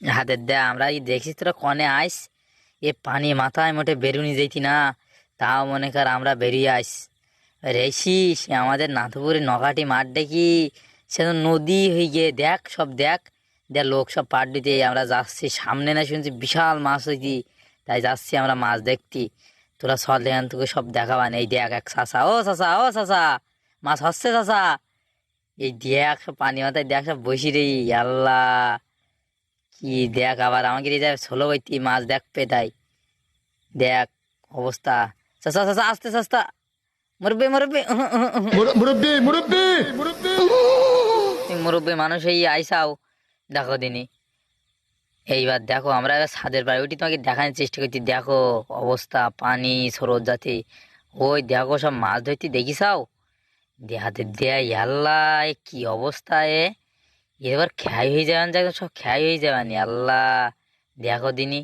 হাতে দে আমরা এই দেখছিস তোরা কনে আইস। এ পানি মাথায় মোটে বেরুনি যেতি না, তাও মনে কর আমরা বেরিয়ে আইস। রেসিস আমাদের নাথপুরে নকাটি মাঠ দেখি, সে তো নদী হয়ে গিয়ে, দেখ সব দেখ। দেখ লোক সব পাট দিতে, আমরা যাচ্ছি সামনে না শুনছি বিশাল মাছ হয়েছি তাই যাচ্ছি আমরা মাছ দেখতি। তোরা সল এখান থেকে সব দেখাবান এই দেখ এক চাষা ও চাষা ও চাষা মাছ হচ্ছে চাষা এই দেখ পানি মাথায়, দেখ সব বসি রে আল্লাহ কি দেখ আবার আমাকে যায় ষোলো বইতি মাছ দেখ পেতাই দেখ অবস্থা। চাষা চাষা আস্তে আস্তে মুরব্বি মুরব্বি। মুরব্বী মুরব্বী মুরব্বী। মানুষ এই আইসাও। দেখো দিনি। এইবার দেখো আমরা এবার ছাদের পাড়ে। উঠি তোমাকে দেখানোর চেষ্টা করছি। দেখো অবস্থা পানি স্রোত জাতি। ওই দেখো সব মাছ ধরতে দেখিসাও? দেহাতে দেয় আল্লাহ কি অবস্থা এ? এবার খেয়াই হয়ে যাবেন যাক সব খেয়াই হয়ে যাবেন আল্লাহ দেখো দিনি।